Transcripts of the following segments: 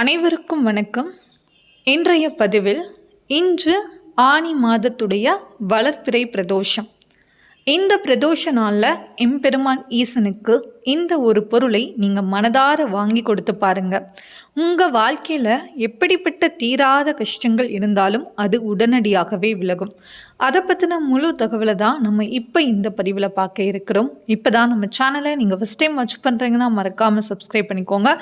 அனைவருக்கும் வணக்கம். இன்றைய பதிவில் இன்று ஆனி மாதத்துடைய வளர்ப்பிறை பிரதோஷம். இந்த பிரதோஷ நாளில் எம்பெருமான் ஈசனுக்கு இந்த ஒரு பொருளை நீங்கள் மனதார வாங்கி கொடுத்து பாருங்க. உங்கள் வாழ்க்கையில் எப்படிப்பட்ட தீராத கஷ்டங்கள் இருந்தாலும் அது உடனடியாகவே விலகும். அதை பற்றின முழு தகவலை தான் நம்ம இப்போ இந்த பதிவில் பார்க்க இருக்கிறோம். இப்போ தான் நம்ம சேனலை நீங்கள் ஃபஸ்ட் டைம் வாட்ச் பண்ணுறீங்கன்னா மறக்காமல் சப்ஸ்கிரைப் பண்ணிக்கோங்க.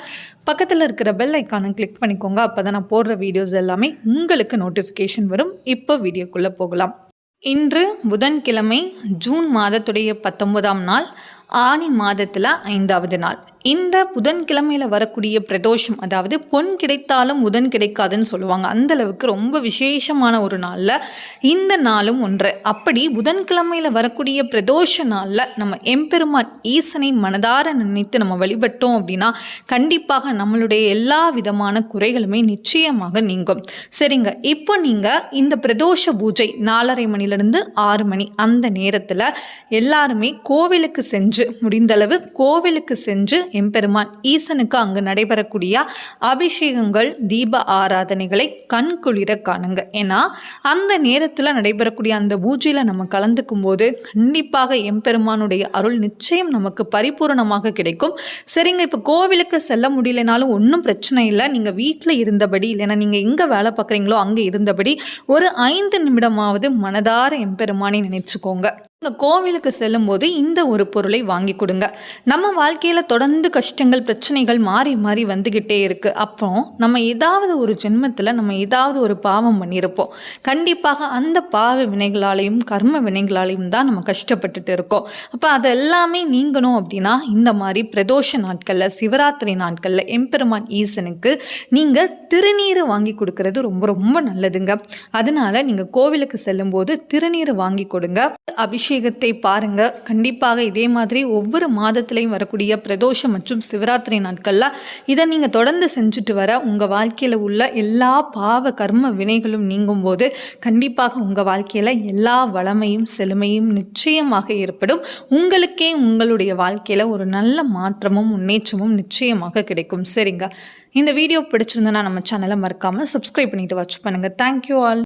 பக்கத்தில் இருக்கிற பெல் ஐக்கானை கிளிக் பண்ணிக்கோங்க. அப்போ தான் நான் போடுற வீடியோஸ் எல்லாமே உங்களுக்கு நோட்டிஃபிகேஷன் வரும். இப்போ வீடியோக்குள்ளே போகலாம். இன்று புதன்கிழமை ஜூன் மாதத்துடைய பத்தொன்பதாம் நாள் ஆனி மாதத்தில் ஐந்தாவது நாள். இந்த புதன்கிழமையில் வரக்கூடிய பிரதோஷம் அதாவது பொன் கிடைத்தாலும் புதன் கிடைக்காதுன்னு சொல்லுவாங்க. அந்த அளவுக்கு ரொம்ப விசேஷமான ஒரு நாளில் இந்த நாளும் ஒன்று. அப்படி புதன்கிழமையில் வரக்கூடிய பிரதோஷ நாளில் நம்ம எம்பெருமான் ஈசனை மனதார நினைத்து நம்ம வழிபட்டோம் அப்படின்னா கண்டிப்பாக நம்மளுடைய எல்லா விதமான குறைகளுமே நிச்சயமாக நீங்கும். சரிங்க. இப்போ நீங்கள் இந்த பிரதோஷ பூஜை நாலரை மணிலேருந்து ஆறு மணி அந்த நேரத்தில் எல்லாருமே கோவிலுக்கு சென்று முடிந்தளவு கோவிலுக்கு சென்று எம்பெருமான் ஈசனுக்கு அங்கு நடைபெறக்கூடிய அபிஷேகங்கள் தீப ஆராதனைகளை கண் குளிர காணுங்க. ஏன்னா அந்த நேரத்தில் நடைபெறக்கூடிய அந்த பூஜையில் நம்ம கலந்துக்கும் போது கண்டிப்பாக எம்பெருமானுடைய அருள் நிச்சயம் நமக்கு பரிபூரணமாக கிடைக்கும். சரிங்க இப்போ கோவிலுக்கு செல்ல முடியலனாலும் ஒன்றும் பிரச்சனை இல்லை. நீங்கள் வீட்டில் இருந்தபடி இல்லைன்னா நீங்கள் எங்கே வேலை பார்க்குறீங்களோ அங்கே இருந்தபடி ஒரு ஐந்து நிமிடமாவது மனதார எம்பெருமானை நினைச்சுக்கோங்க. இந்த கோவிலுக்கு செல்லும்போது இந்த ஒரு பொருளை வாங்கி கொடுங்க. நம்ம வாழ்க்கையில் தொடர்ந்து கஷ்டங்கள் பிரச்சனைகள் மாறி மாறி வந்துக்கிட்டே இருக்குது அப்போ நம்ம ஏதாவது ஒரு ஜென்மத்தில் நம்ம ஏதாவது ஒரு பாவம் பண்ணியிருப்போம் கண்டிப்பாக அந்த பாவ வினைகளாலையும் கர்ம வினைகளாலையும் தான் நம்ம கஷ்டப்பட்டுட்டு இருக்கோம். அப்போ அதெல்லாமே நீங்கணும் அப்படின்னா இந்த மாதிரி பிரதோஷ நாட்களில் சிவராத்திரி நாட்களில் எம்பெருமான் ஈசனுக்கு நீங்கள் திருநீர் வாங்கி கொடுக்கறது ரொம்ப ரொம்ப நல்லதுங்க. அதனால நீங்கள் கோவிலுக்கு செல்லும்போது திருநீர் வாங்கி கொடுங்க. அபிஷேகம் அபிஷேகத்தை பாருங்க. கண்டிப்பாக இதே மாதிரி ஒவ்வொரு மாதத்திலையும் வரக்கூடிய பிரதோஷம் மற்றும் சிவராத்திரி நாட்களில் இதை நீங்கள் தொடர்ந்து செஞ்சுட்டு வர உங்கள் வாழ்க்கையில் உள்ள எல்லா பாவ கர்ம வினைகளும் நீங்கும் போது கண்டிப்பாக உங்கள் வாழ்க்கையில் எல்லா வளமையும் செழுமையும் நிச்சயமாக ஏற்படும். உங்களுக்கே உங்களுடைய வாழ்க்கையில் ஒரு நல்ல மாற்றமும் முன்னேற்றமும் நிச்சயமாக கிடைக்கும். சரிங்க. இந்த வீடியோ பிடிச்சிருந்தனா நம்ம சேனலை மறக்காமல் சப்ஸ்கிரைப் பண்ணிட்டு வாட்ச் பண்ணுங்கள் தேங்க்யூ ஆல்